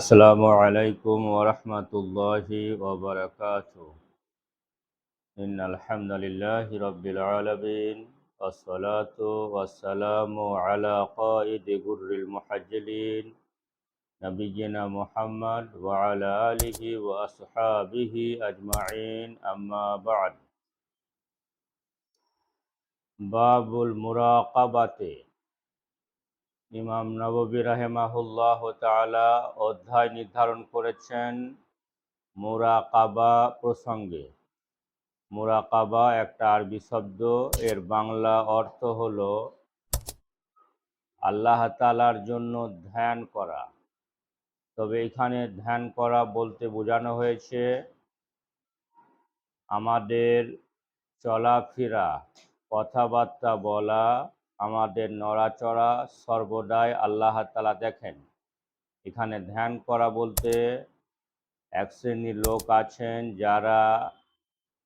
السلام عليكم ورحمة الله وبركاته. إن الحمد لله رب العالمين والصلاة والسلام على قائد غر المحجلين نبينا محمد وعلى آله وأصحابه أجمعين أما بعد. باب المراقبة. ইমাম নববী রাহেমাহুল্লাহ তাআলা অধ্যায় নির্ধারণ করেছেন মোরাকাবা প্রসঙ্গে। মোরাকাবা একটা আরবি শব্দ, এর বাংলা অর্থ হলো আল্লাহ তাআলার জন্য ধ্যান করা। তবে এখানে ধ্যান করা বলতে বোঝানো হয়েছে আমাদের চলাফেরা, কথাবার্তা বলা আমাদের নড়াচড়া সর্বদাই আল্লাহ তালা দেখেন। এখানে ধ্যান করা বলতে এক শ্রেণির লোক আছেন যারা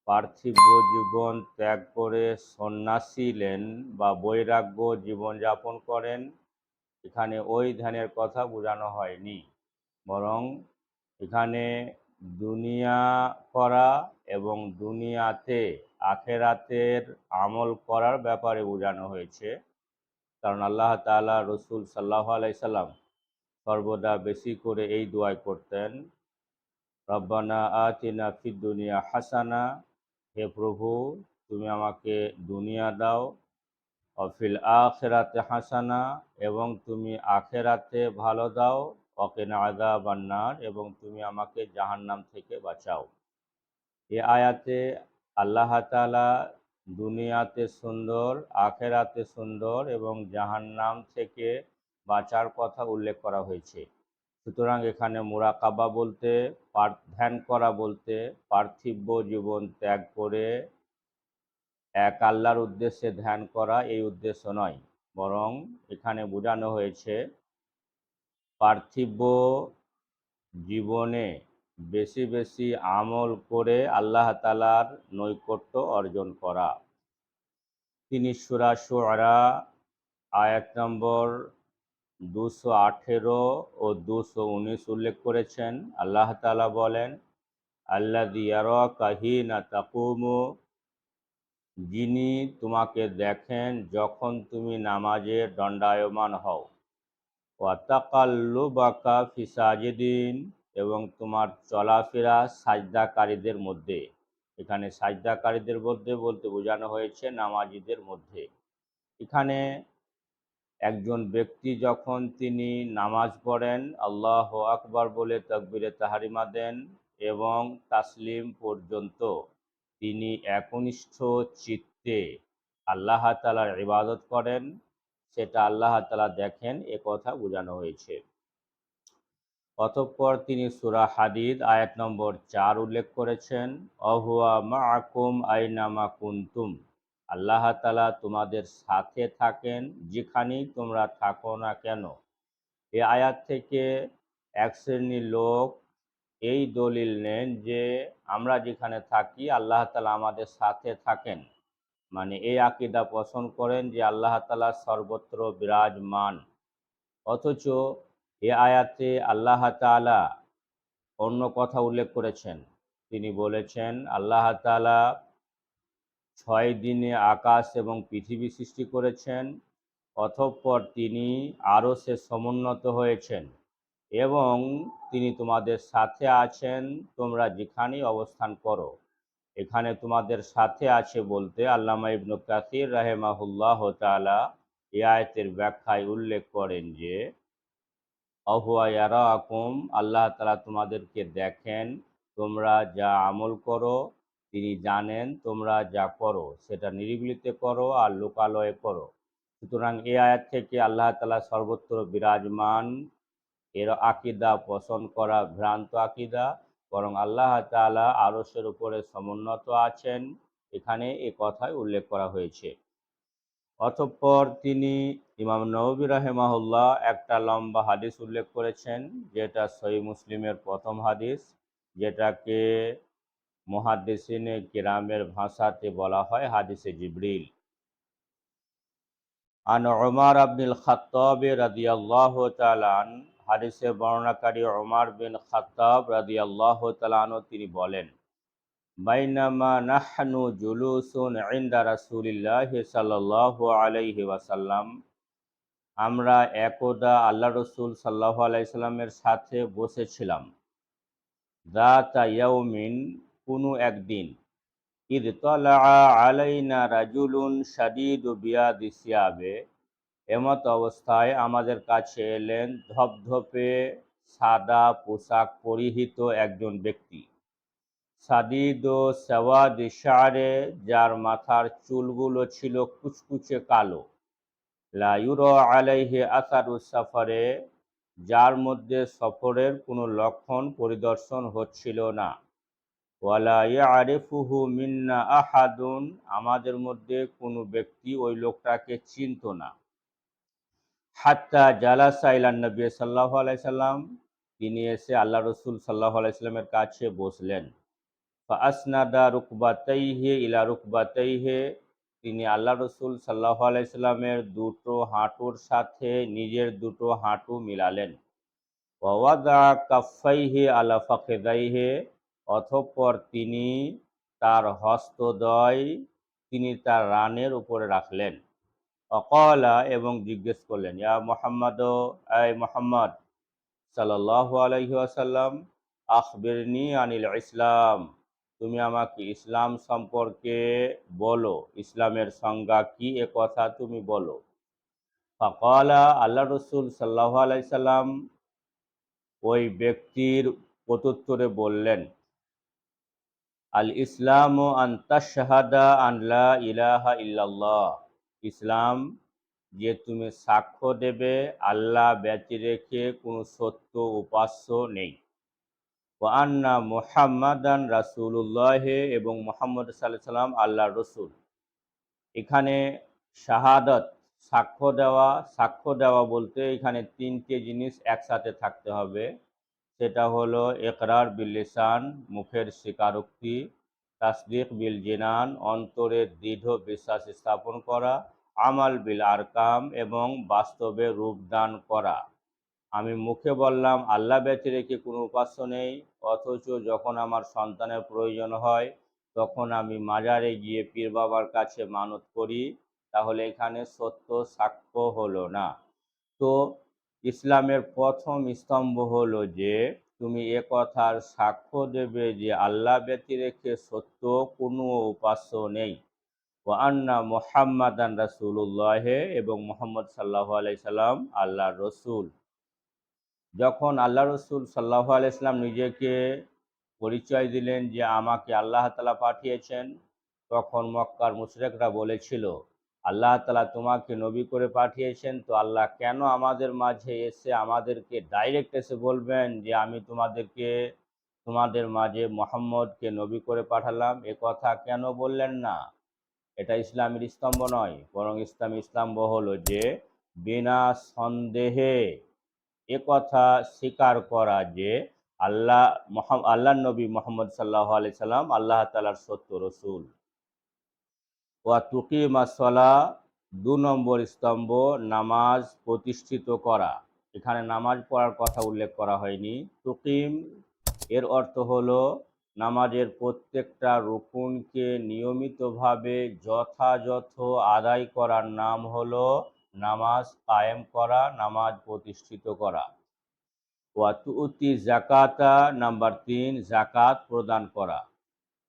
পার্থিব জীবন ত্যাগ করে সন্ন্যাসী লেন বা বৈরাগ্য জীবনযাপন করেন। এখানে ওই ধ্যানের কথা বোঝানো হয়নি। বরং এখানে দুনিয়া করা এবং দুনিয়াতে আখেরাতের আমল করার ব্যাপারে বোঝানো হয়েছে। কারণ আল্লাহ তালা রসুল সাল্লাহ আলাইসাল্লাম সর্বদা বেশি করে এই দোয়াই করতেন, রব্বানা আতিনা ফিদ দুনিয়া হাসানা, হে প্রভু, তুমি আমাকে দুনিয়া দাও অফিল আখেরাতে হাসানা, এবং তুমি আখেরাতে ভালো দাও অকেনা আদা বান্নার এবং তুমি আমাকে জাহান্নাম থেকে বাঁচাও। এ আয়াতে আল্লাহ তালা দুনিয়াতে সুন্দর, আখেরাতে সুন্দর এবং জাহান্নাম থেকে বাঁচার কথা উল্লেখ করা হয়েছে। সুতরাং এখানে মুরাকাবা বলতে ধ্যান করা বলতে পার্থিব জীবন ত্যাগ করে এক আল্লাহর উদ্দেশ্যে ধ্যান করা এই উদ্দেশ্য নয়। বরং এখানে বোঝানো হয়েছে পার্থিব জীবনে বেশি বেশি আমল করে আল্লাহ তালার নৈকট্য অর্জন করা। তিনি সুরা সুরা আয়াত নম্বর দুশো আঠেরো ও দুশো উনিশ উল্লেখ করেছেন। আল্লাহ তালা বলেন আল্লা দিয়ার কাহিনা তাকুমু যিনি তোমাকে দেখেন যখন তুমি নামাজে দণ্ডায়মান হও। ওয়াতাকাল্লু বাকা ফিসাজেদিন এবং তোমার চলাফেরা সাজদাকারীদের মধ্যে। এখানে সাজদাকারীদের মধ্যে বলতে বোঝানো হয়েছে নামাজিদের মধ্যে। এখানে একজন ব্যক্তি যখন তিনি নামাজ পড়েন, আল্লাহ আকবর বলে তকবিরে তাহারিমা দেন এবং তাসলিম পর্যন্ত তিনি একনিষ্ঠ চিত্তে আল্লাহ তালার ইবাদত করেন। সেটা আল্লাহ তালা দেখেন, এ কথা বোঝানো হয়েছে। অতঃপর তিনি সুরা হাদিদ আয়াত নম্বর চার উল্লেখ করেছেন, অহুয়া মা আকুম আইনামা কুন্তুম? আল্লাহ তালা তোমাদের সাথে থাকেন, যেখানেই তোমরা থাকো না কেন। এ আয়াত থেকে এক শ্রেণির লোক এই দলিল নেন যে, আমরা যেখানে থাকি, আল্লাহ তালা আমাদের সাথে থাকেন। মানে এই আকিদা পোষণ করেন যে, আল্লাহ তালা সর্বত্র বিরাজমান। অথচ এ আয়াতে আল্লাহ তালা অন্য কথা উল্লেখ করেছেন। তিনি বলেছেন, আল্লাহ তালা ছয় দিনে আকাশ এবং পৃথিবী সৃষ্টি করেছেন, অতঃপর তিনি আরও সে সমুন্নত হয়েছেন এবং তিনি তোমাদের সাথে আছেন, তোমরা যেখানেই অবস্থান করো, এখানে তোমাদের সাথে আছে বলতে আল্লামা ইবনু কাসির রাহেমাহুল্লাহ তালা এ আয়তের ব্যাখ্যায় উল্লেখ করেন যে অহুয়া আকুম আল্লাহ তালা তোমাদেরকে দেখেন, তোমরা যা আমল করো, তিনি জানেন তোমরা যা করো, সেটা নিরিবিলিতে করো আর লোকালয়ে করো। সুতরাং এ আয়াত থেকে আল্লাহ তালা সর্বত্র বিরাজমান। এর আকিদা পছন্দ করা ভ্রান্ত আকিদা, বরং আল্লাহ তালা আরসের উপরে সমুন্নত আছেন। এখানে এ কথায় উল্লেখ করা হয়েছে। অতঃপর তিনি ইমাম নবী রাহেমাহুল্লাহ একটা লম্বা হাদিস উল্লেখ করেছেন, যেটা সই মুসলিমের প্রথম হাদিস, যেটাকে মহাদিসিনে কিরামের ভাষাতে বলা হয় হাদিসে জিবরিল। আন তাআলা হাদিসে বর্ণনাকারী ওমর বিন খাত্তাব রাদিয়াল্লাহু তাআলা তিনি বলেন, বাইনামা নাহনু জুলুসুন ইনদা রাসূলিল্লাহ আলাইহি ওয়াসাল্লাম আমরা একদা আল্লাহ রসুল সাল্লাহ আলাইসাল্লামের সাথে বসেছিলাম। দা ইয়াউমিন, কোনো একদিন। ঈদ তলা আলাইনা রাজুলুন শাদিদু বিয়াদি সিয়াবে এমত অবস্থায় আমাদের কাছে এলেন ধপধপে সাদা পোশাক পরিহিত একজন ব্যক্তি। সাদিদ ও সওয়াদ শারে, যার মাথার চুলগুলো ছিল কুচকুচে কালো। লাইউর আলাইহে আসারু সাফারে, যার মধ্যে সফরের কোনো লক্ষণ পরিদর্শন হচ্ছিল না। ওয়ালা ইয়ারিফুহু মিন্না আহাদুন, আমাদের মধ্যে কোনো ব্যক্তি ওই লোকটাকে চিনত না। হাত্তা জালাসা ইলান নবী সাল্লাহ আলাইসাল্লাম তিনি এসে আল্লাহ রসুল সাল্লাহ আলাইসাল্লামের কাছে বসলেন। আসনাদা রুকবাতাইহে ইলা রুকবাতাইহে তিনি আল্লাহ রসুল সাল্লাহ আলাইসাল্লামের দুটো হাঁটুর সাথে নিজের দুটো হাঁটু মিলালেন। ওয়াদা কাফাইহে আলা ফাকেদাইহে অথপর তিনি তার হস্তদয় তিনি তার রানের উপরে রাখলেন। অকলা এবং জিজ্ঞেস করলেন, ইয়া মোহাম্মদ, আই মোহাম্মদ সাল্লাহ আলহি আসাল্লাম আখবিরনি আনিল ইসলাম? তুমি আমাকে ইসলাম সম্পর্কে বলো, ইসলামের সংজ্ঞা কি এ কথা তুমি বলো। ফকলা আল্লাহ রসুল সাল্লাহ আলাইসাল্লাম ওই ব্যক্তির প্রত্যুত্তরে বললেন, আল ইসলাম ও আন্তাশাহাদা আনলা ইলাহা ইল্লাল্লাহ। ইসলাম যে তুমি সাক্ষ্য দেবে, আল্লাহ ব্যতি রেখে কোনো সত্য উপাস্য নেই। আন্না মোহাম্মদান রাসুল্লাহ এবং মোহাম্মদ সাল্লাহ সাল্লাম আল্লাহ রসুল। এখানে শাহাদত, সাক্ষ্য দেওয়া সাক্ষ্য দেওয়া বলতে এখানে তিনটে জিনিস একসাথে থাকতে হবে। সেটা হলো একরার বিল লিসান, মুখের স্বীকারোক্তি, তাসদিক বিল জিনান অন্তরের দৃঢ় বিশ্বাস স্থাপন করা, আমাল বিল আরকাম এবং বাস্তবে রূপদান করা। আমি মুখে বললাম, আল্লাহ ব্যতি রেখে কোনো উপাস্য নেই, অথচ যখন আমার সন্তানের প্রয়োজন হয়, তখন আমি মাজারে গিয়ে পীর বাবার কাছে মানত করি, তাহলে এখানে সত্য সাক্ষ্য হলো না। তো ইসলামের প্রথম স্তম্ভ হলো যে, তুমি এ কথার সাক্ষ্য দেবে যে আল্লাহ ব্যতি রেখে সত্য কোনো উপাস্য নেই। ও আন্না মোহাম্মদান রাসুল্লাহ এবং মোহাম্মদ সাল্লাহ আলাইসাল্লাম আল্লাহ রসুল। যখন আল্লাহ রসুল সাল্লাহ আলাইসলাম নিজেকে পরিচয় দিলেন যে আমাকে আল্লাহ তালা পাঠিয়েছেন, তখন মক্কার মুশরেকরা বলেছিল, আল্লাহ তালা তোমাকে নবী করে পাঠিয়েছেন, তো আল্লাহ কেন আমাদের মাঝে এসে আমাদেরকে ডাইরেক্ট এসে বলবেন যে আমি তোমাদেরকে, তোমাদের মাঝে মোহাম্মদকে নবী করে পাঠালাম? এ কথা কেন বললেন না? এটা ইসলামের স্তম্ভ নয়, বরং ইসলাম স্তম্ভ হলো যে, বিনা সন্দেহে এ কথা স্বীকার করা যে আল্লাহ আল্লাহ নবী মোহাম্মদ সাল্লাহ আলি সাল্লাম আল্লাহ তালার সত্য রসুল। ওয়া তুকিমা সলা, দু নম্বর স্তম্ভ, নামাজ প্রতিষ্ঠিত করা। এখানে নামাজ পড়ার কথা উল্লেখ করা হয়নি। তুকিম, এর অর্থ হলো নামাজের প্রত্যেকটা রুকুনকে নিয়মিতভাবে যথাযথ আদায় করার নাম হলো নামাজ কায়েম করা, নামাজ প্রতিষ্ঠিত করা। ওয়াতুতি জাকাতা নাম্বার তিন জাকাত প্রদান করা।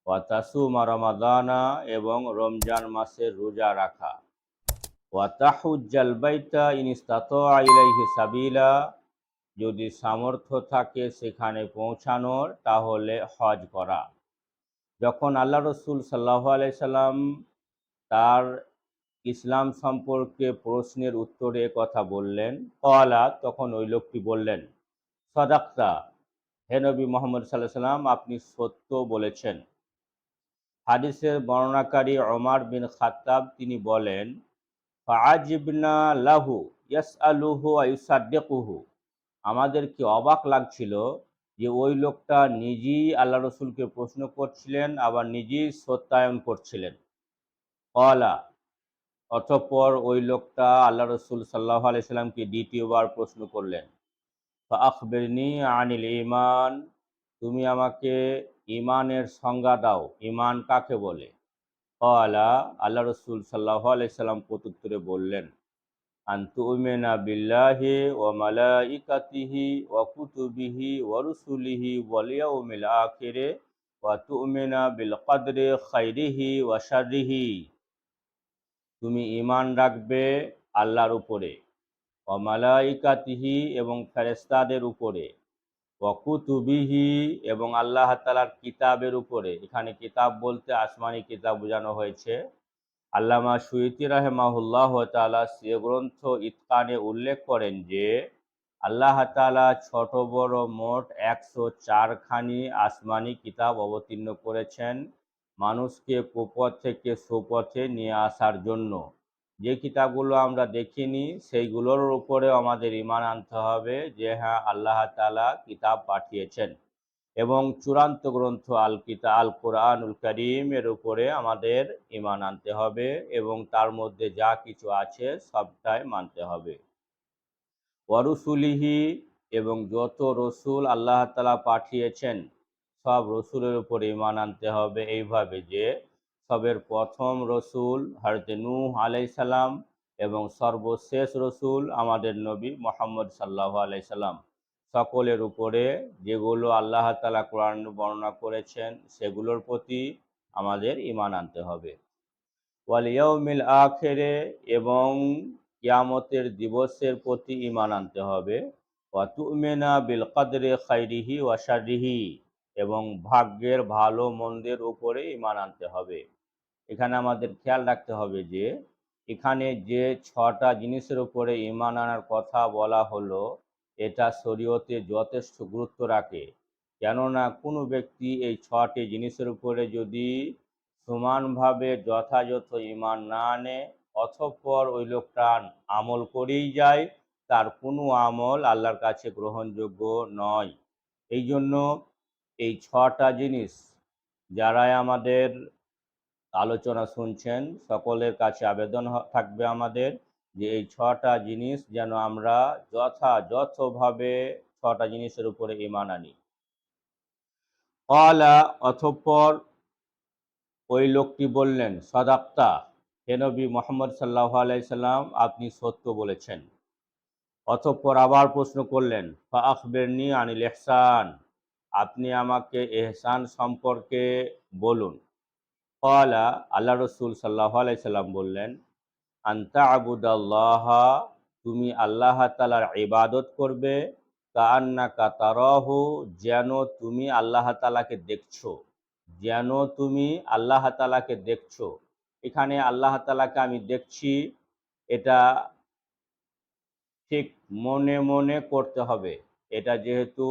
ওয়াতাসুমা রমাদানা এবং রমজান মাসের রোজা রাখা। ওয়াতাহুজ্জাল বাইতা ইনিস্তাত সাবিলা। যদি সামর্থ্য থাকে সেখানে পৌঁছানোর, তাহলে হজ করা। যখন আল্লাহ রসুল সাল্লাহ আলাইসাল্লাম তার ইসলাম সম্পর্কে প্রশ্নের উত্তরে কথা বললেন। কলা, তখন ওই লোকটি বললেন, সদাক্তা, হে নবী মোহাম্মদ সাল্লাহ সাল্লাম আপনি সত্য বলেছেন। হাদিসের বর্ণনাকারী অমার বিন খাত্তাব, তিনি বলেন ফাজিবনা লাহু ইয়াস আলুহু আয়ুসাদ্দেকুহু আমাদের কি অবাক লাগছিল যে ওই লোকটা নিজেই আল্লাহ রসুলকে প্রশ্ন করছিলেন, আবার নিজেই সত্যায়ন করছিলেন। কলা অতঃপর ওই লোকটা আল্লাহ রসুল সাল্লাহ আলাইসাল্লামকে দ্বিতীয়বার প্রশ্ন করলেন আখবিরনি আনিল ইমান তুমি আমাকে ইমানের সংজ্ঞা দাও। ইমান কাকে বলে? আলা আল্লাহ রসুল সাল্লাহ আলাইসাল্লাম প্রত্যুত্তরে বললেন, আন্তুমেনা বিল্লাহি ও মালাইকাতিহি ও কুতুবিহি ও রুসুলিহি ওয়ালিয়াউমিল আখিরে ওয়া তুমিনা বিল কদরে খাইরিহি ওয়া শাররিহি। তুমি ইমান রাখবে আল্লাহর উপরে, ও মালাইকাতিহি এবং ফেরেস্তাদের উপরে, ও কুতুবিহি এবং আল্লাহ তাআলার কিতাবের উপরে। এখানে কিতাব বলতে আসমানি কিতাব বোঝানো হয়েছে। আল্লামা সুইতি রাহেমাহুল্লাহ তাআলা সে গ্রন্থ ইতকানে উল্লেখ করেন যে, আল্লাহ তাআলা ছোট, বড়, মোট একশো চারখানি আসমানি কিতাব অবতীর্ণ করেছেন। মানুষকে কুপথ থেকে সুপথে নিয়ে আসার জন্য। যে কিতাবগুলো আমরা দেখিনি, সেইগুলোর উপরে আমাদের ইমান আনতে হবে যে হ্যাঁ আল্লাহ তাআলা কিতাব পাঠিয়েছেন। এবং চূড়ান্ত গ্রন্থ আল কিতা, আল কোরআনুল করিমের উপরে আমাদের ইমান আনতে হবে এবং তার মধ্যে যা কিছু আছে সবটাই মানতে হবে। ওয়ারুসুলিহি এবং যত রসুল আল্লাহ তালা পাঠিয়েছেন সব রসুলের উপর ইমান আনতে হবে। এইভাবে যে সবের প্রথম রসুল হরতে নূহ আলাইসাল্লাম এবং সর্বশেষ রসুল আমাদের নবী মোহাম্মদ সাল্লাহ আলাইসাল্লাম সকলের উপরে যেগুলো আল্লাহ তালা কোরআন বর্ণনা করেছেন, সেগুলোর প্রতি আমাদের ইমান আনতে হবে। ওয়ালিয়াউমিল আখেরে এবং কিয়ামতের দিবসের প্রতি ইমান আনতে হবে। ওয়াতুমেনা বিল কদরে খাইরিহি ওয়াশারিহি এবং ভাগ্যের ভালো মন্দের উপরে ইমান আনতে হবে। এখানে আমাদের খেয়াল রাখতে হবে যে, এখানে যে ছটা জিনিসের উপরে ইমান আনার কথা বলা হলো, এটা শরীয়তে যথেষ্ট গুরুত্ব রাখে। কেননা কোনো ব্যক্তি এই ছটি জিনিসের উপরে যদি সমানভাবে যথাযথ ইমান না আনে অথপর ওই লোকটা আমল করেই যায়, তার কোনো আমল আল্লাহর কাছে গ্রহণযোগ্য নয়। এই জন্য এই ছটা জিনিস যারাই আমাদের আলোচনা শুনছেন, সকলের কাছে আবেদন থাকবে আমাদের যে এই ছটা জিনিস যেন আমরা যথাযথভাবে ছটা জিনিসের উপরে ইমান আনি। অলা অথপর ওই লোকটি বললেন, সদাক্তা, হে নবী মোহাম্মদ সাল্লাহ আলাইসাল্লাম আপনি সত্য বলেছেন। অতঃপর আবার প্রশ্ন করলেন, ফা, আখবেরনি আনিল এহসান আপনি আমাকে এহসান সম্পর্কে বলুন। কলা আল্লাহ রসুল সাল্লাহ আলাইসাল্লাম বললেন আন্তা আবুদাল্লাহ তুমি আল্লাহ তালার ইবাদত করবে কান্না কাতারহু যেন তুমি আল্লাহ তালাকে দেখছ, যেন তুমি আল্লাহ তালাকে দেখছ। এখানে আল্লাহ তালাকে আমি দেখছি, এটা ঠিক মনে মনে করতে হবে। এটা যেহেতু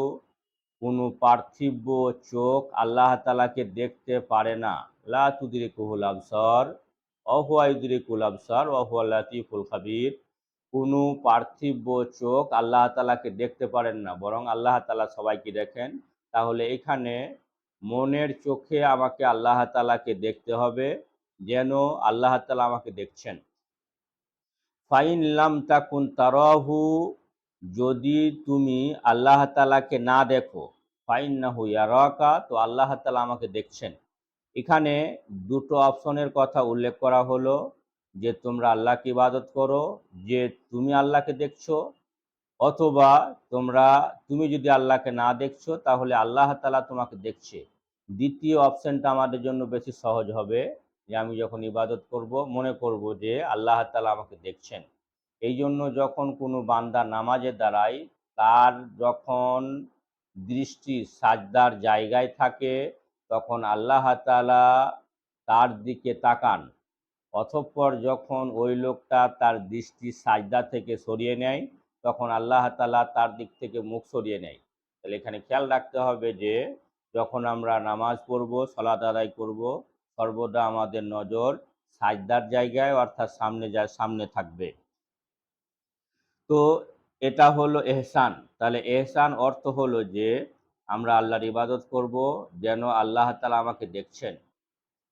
কোনো পার্থিব চোখ আল্লাহ তালাকে দেখতে পারে না। লা তুদিরে কুহুল আবসর অহুয়াইদুরে কুল আবসর অহুয়া লাতিফুল খাবির। কোনো পার্থিব চোখ আল্লাহ তালাকে দেখতে পারেন না, বরং আল্লাহ তালা সবাইকে দেখেন। তাহলে এখানে মনের চোখে আমাকে আল্লাহ তালাকে দেখতে হবে, যেন আল্লাহ তালা আমাকে দেখছেন। ফাইন লাম তাকুন তারাহু, যদি তুমি আল্লাহ তালাকে না দেখো ফাইন না হুইয়ারকা তো আল্লাহ তালা আমাকে দেখছেন। এখানে দুটো অপশনের কথা উল্লেখ করা হলো, যে তোমরা আল্লাহকে ইবাদত করো, যে তুমি আল্লাহকে দেখছ, অথবা তোমরা, তুমি যদি আল্লাহকে না দেখছ, তাহলে আল্লাহ তালা তোমাকে দেখছে। দ্বিতীয় অপশনটা আমাদের জন্য বেশি সহজ হবে, যে আমি যখন ইবাদত করব, মনে করব যে আল্লাহ তালা আমাকে দেখছেন। এই জন্য যখন কোনো বান্দা নামাজে দাঁড়ায়, তার যখন দৃষ্টি সাজদার জায়গায় থাকে, তখন আল্লাহ তালা তার দিকে তাকান। অতঃপর যখন ওই লোকটা তার দৃষ্টি সাজদা থেকে সরিয়ে নেয়, তখন আল্লাহ তালা তার দিক থেকে মুখ সরিয়ে নেয়। তাহলে এখানে খেয়াল রাখতে হবে যে, যখন আমরা নামাজ পড়ব, সলাত আদায় করব, সর্বদা আমাদের নজর সাজদার জায়গায়, অর্থাৎ সামনে যায় সামনে থাকবে। তো এটা হলো এহসান। তাহলে এহসান অর্থ হলো যে, আমরা আল্লাহর ইবাদত করব, যেন আল্লাহ তালা আমাকে দেখছেন।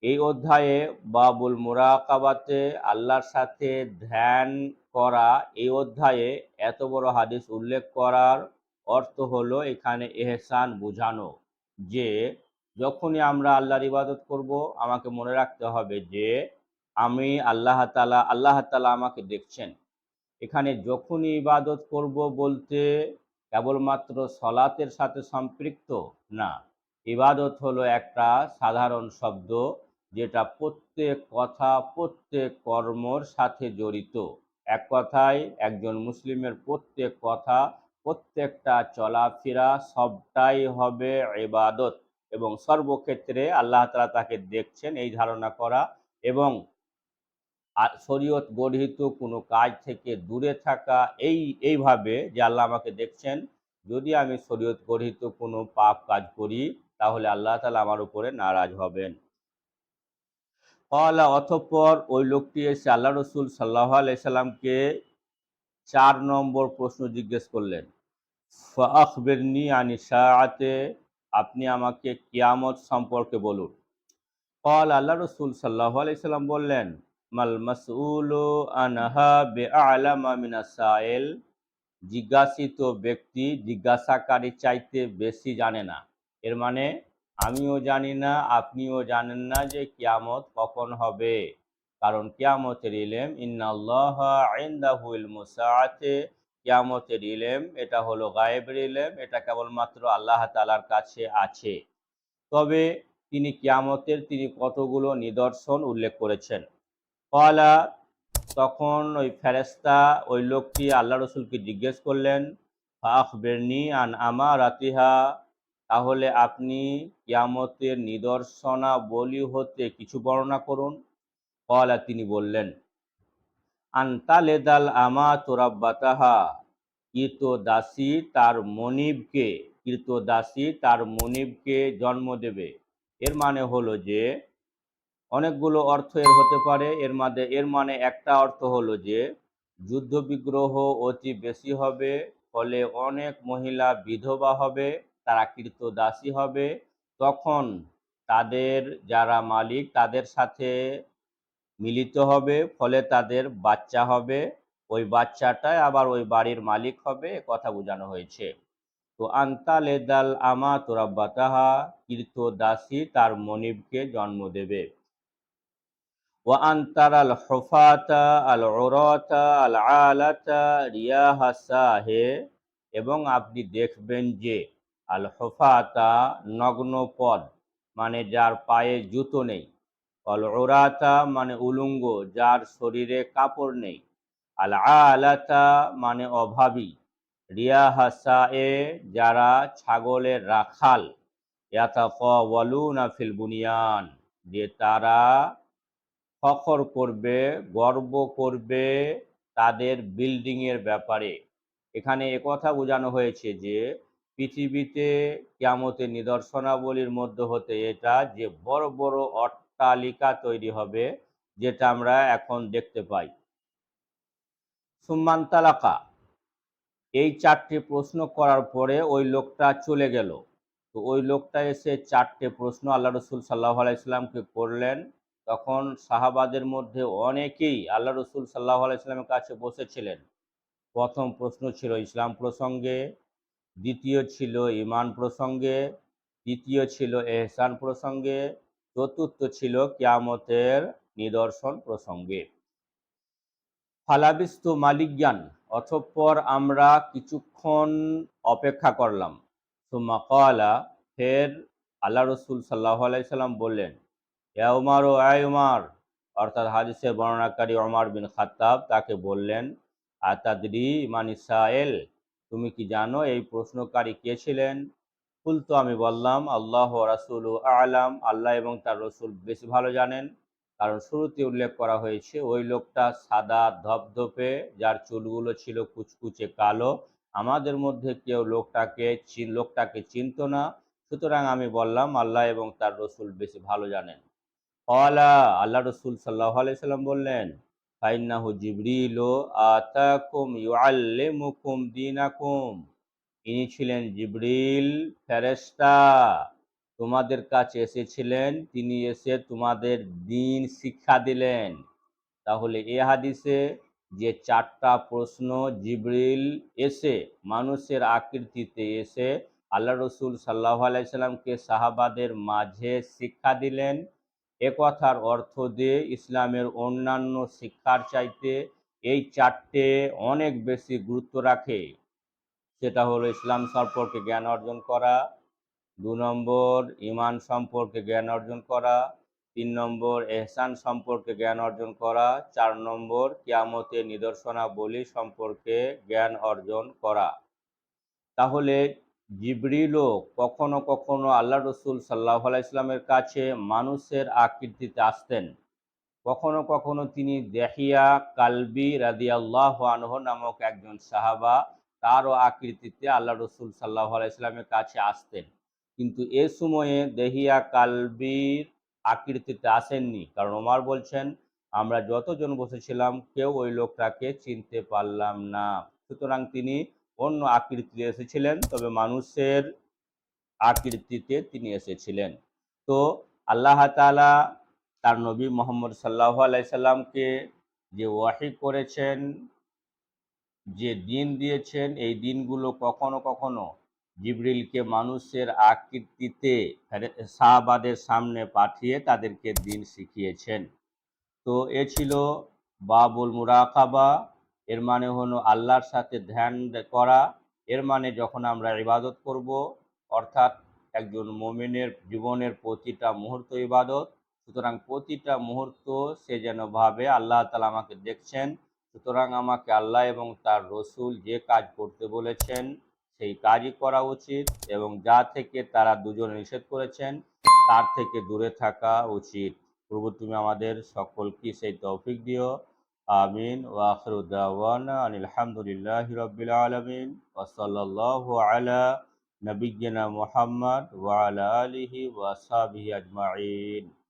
এই অধ্যায়ে বাবুল মুরাকাবাতে আল্লাহর সাথে ধ্যান করা, এই অধ্যায়ে এত বড় হাদিস উল্লেখ করার অর্থ হলো এখানে এহসান বোঝানো যে, যখনই আমরা আল্লাহর ইবাদত করব, আমাকে মনে রাখতে হবে যে, আমি আল্লাহ তালা আল্লাহ তালা আমাকে দেখছেন। এখানে যখনই ইবাদত করব বলতে কেবলমাত্র সলাতের সাথে সম্পৃক্ত না। ইবাদত হলো একটা সাধারণ শব্দ যেটা প্রত্যেক কথা, প্রত্যেক কর্মর সাথে জড়িত। এক কথায় একজন মুসলিমের প্রত্যেক কথা, প্রত্যেকটা চলাফেরা সবটাই হবে ইবাদত এবং সর্বক্ষেত্রে আল্লাহ তালা তাকে দেখছেন, এই ধারণা করা এবং আর শরীয়ত গঠিত কোনো কাজ থেকে দূরে থাকা, এই, এইভাবে যে আল্লাহ আমাকে দেখছেন, যদি আমি শরীয়ত গঠিত কোনো পাপ কাজ করি, তাহলে আল্লাহ তালা আমার উপরে নারাজ হবেন। কলা অতঃপর ওই লোকটি এসে আল্লাহ রসুল সাল্লাহ আলাইসাল্লামকে চার নম্বর প্রশ্ন জিজ্ঞেস করলেন ফখবেরনি আনি সাআতে, আপনি আমাকে কিয়ামত সম্পর্কে বলুন। কল আল্লাহ রসুল সাল্লাহ আলাইসাল্লাম বললেন মাল মাসউল আনহা বে আলামা মিনা সাইল। জিজ্ঞাসিত ব্যক্তি জিজ্ঞাসাকারী চাইতে বেশি জানে না। এর মানে আমিও জানি না, আপনিও জানেন না যে কিয়ামত কখন হবে। কারণ কিয়ামতের ইলেম, ইন্নাল্লাহ ইনদাহুল মুসাআতে কিয়ামতের ইলেম, এটা হলো গায়েবের ইলেম, এটা কেবলমাত্র আল্লাহ তালার কাছে আছে। তবে তিনি কিয়ামতের তিনি কতগুলো নিদর্শন উল্লেখ করেছেন? কলা, তখন ওই ফেরেস্তা ওই লোকটি আল্লাহ রসুলকে জিজ্ঞেস করলেন ফাখ বেরনি আন আমা রাতিহা তাহলে আপনি কিয়ামতের নিদর্শনা বলি হতে কিছু বর্ণনা করুন। কলা তিনি বললেন আন্তালেদাল আমা তোরাব্বাতাহা দাসী তার মনিবকে কৃত দাসী তার মনিবকে জন্ম দেবে। এর মানে হলো যে অনেকগুলো অর্থ এর হতে পারে। এর মধ্যে, এর মানে একটা অর্থ হলো যে যুদ্ধ বিগ্রহ অতি বেশি হবে, ফলে অনেক মহিলা বিধবা হবে, তারা কৃত দাসী হবে। তখন তাদের যারা মালিক, তাদের সাথে মিলিত হবে, ফলে তাদের বাচ্চা হবে। ওই বাচ্চাটাই আবার ওই বাড়ির মালিক হবে কথা বোঝানো হয়েছে। তো আন্তালেদাল আমা তোরাব্বাতাহা কীর্ত দাসী তার মনিবকে জন্ম দেবে। আন্তারাল হফাতা আল ওরতা আল আলাতা রিয়াহাসাহে এবং আপনি দেখবেন যে আল হফাতা নগ্ন পদ মানে যার পায়ে জুতো নেই। অল ওরাতা মানে উলুঙ্গ, যার শরীরে কাপড় নেই। আল আলাতা মানে অভাবী। রিয়া হাসা এ যারা ছাগলের রাখাল। ইয়াতাফাওয়ালুনা ফিল বুনিয়ান যে তারা ফখর করবে, গর্ব করবে তাদের বিল্ডিং এর ব্যাপারে। এখানে একথা বোঝানো হয়েছে যে, পৃথিবীতে কিয়ামতের নিদর্শনাবলীর মধ্যে হতে এটা যে বড় বড় অট্টালিকা তৈরি হবে, যেটা আমরা এখন দেখতে পাই। সুম্মান তালাকা, এই চারটি প্রশ্ন করার পরে ওই লোকটা চলে গেল। তো ওই লোকটা এসে চারটে প্রশ্ন আল্লাহ রসুল সাল্লাহ আলাইসাল্লামকে করলেন। তখন সাহাবাদের মধ্যে অনেকেই আল্লাহ রসুল সাল্লাহ আলাইস্লামের কাছে বসেছিলেন। প্রথম প্রশ্ন ছিল ইসলাম প্রসঙ্গে, দ্বিতীয় ছিল ইমান প্রসঙ্গে, তৃতীয় ছিল এহসান প্রসঙ্গে, চতুর্থ ছিল কিয়ামতের নিদর্শন প্রসঙ্গে। ফালাবিস্তু মালিকজ্ঞান অতঃপর আমরা কিছুক্ষণ অপেক্ষা করলাম। সুম্মা কলা ফের আল্লাহ রসুল সাল্লাহ আলাইসাল্লাম বললেন ইয়া ও আয় উমার। অর্থাৎ হাদিসের বর্ণনাকারী ওমর বিন খাত্তাব তাকে বললেন আতাদি ইমান ইসাইল তুমি কি জানো এই প্রশ্নকারী কে ছিলেন? তো আমি বললাম, আল্লাহ রাসুল আলাম। আল্লাহ এবং তার রসুল বেশি ভালো জানেন। কারণ শুরুতে উল্লেখ করা হয়েছে, ওই লোকটা সাদা ধপধপে, যার চুলগুলো ছিল কুচকুচে কালো। আমাদের মধ্যে কেউ লোকটাকে লোকটাকে চিনত না। সুতরাং আমি বললাম, আল্লাহ এবং তার রসুল বেশি ভালো জানেন। কলা আল্লাহ রসুল সাল্লাহ আলাইসাল্লাম বললেন, ফাইন্নাহু জিবরিল আতাকুম ইউআল্লিমুকুম দীনাকুম। ইনি ছিলেন জিবরিল ফেরেশতা। তোমাদের কাছে এসেছিলেন, তিনি এসে তোমাদের দিন শিক্ষা দিলেন। তাহলে এ হাদিসে যে চারটা প্রশ্ন জিবরিল এসে, মানুষের আকৃতিতে এসে, আল্লাহ রসুল সাল্লাহ আলাইসাল্লামকে সাহাবাদের মাঝে শিক্ষা দিলেন কথার অর্থ দিয়ে ইসলামের অন্যান্য শিক্ষার চাইতে এই চারটে অনেক বেশি গুরুত্ব রাখে। সেটা হলো ইসলাম সম্পর্কে জ্ঞান অর্জন করা, দু নম্বর ইমান সম্পর্কে জ্ঞান অর্জন করা, তিন নম্বর এহসান সম্পর্কে জ্ঞান অর্জন করা, চার নম্বর কিয়ামতে নিদর্শনাবলী সম্পর্কে জ্ঞান অর্জন করা। তাহলে জিবরিলও কখনো কখনো আল্লাহ রসুল সাল্লাহ ইসলামের কাছে মানুষের আকৃতিতে আসতেন। কখনো কখনো তিনি দেহিয়া কালবি রাদিয়াল্লাহ আনহ নামক একজন সাহাবা তারও আকৃতিতে আল্লাহ রসুল সাল্লাহ ইসলামের কাছে আসতেন। কিন্তু এ সময়ে দেহিয়া কালবির আকৃতিতে আসেননি। কারণ ওমার বলছেন, আমরা যতজন বসেছিলাম, কেউ ওই লোকটাকে চিনতে পারলাম না। সুতরাং তিনি অন্য আকৃতিতে এসেছিলেন, তবে মানুষের আকৃতিতে তিনি এসেছিলেন। তো আল্লাহ তালা তার নবী মোহাম্মদ সাল্লাহ আলাইসাল্লামকে যে ওয়াহি করেছেন, যে দিন দিয়েছেন, এই দিনগুলো কখনো কখনো জিবরিলকে মানুষের আকৃতিতে শাহবাদের সামনে পাঠিয়ে তাদেরকে দিন শিখিয়েছেন। তো এ ছিল বাবুল মুরাকাবা এর মানে হলো আল্লাহর সাথে ধ্যান করা। এর মানে যখন আমরা ইবাদত করব, অর্থাৎ একজন মোমিনের জীবনের প্রতিটা মুহূর্ত ইবাদত, সুতরাং প্রতিটা মুহূর্ত সে যেন ভাবে, আল্লাহ তালা আমাকে দেখছেন, সুতরাং আমাকে আল্লাহ এবং তার রসুল যে কাজ করতে বলেছেন, সেই কাজই করা উচিত এবং যা থেকে তারা দুজনে নিষেধ করেছেন, তার থেকে দূরে থাকা উচিত। প্রভু তুমি আমাদের সকলকে সেই তৌফিক দিও। آمين. وآخر دعوانا أن الحمد لله رب العالمين وصلى الله على نبينا محمد وعلى آله وأصحابه أجمعين.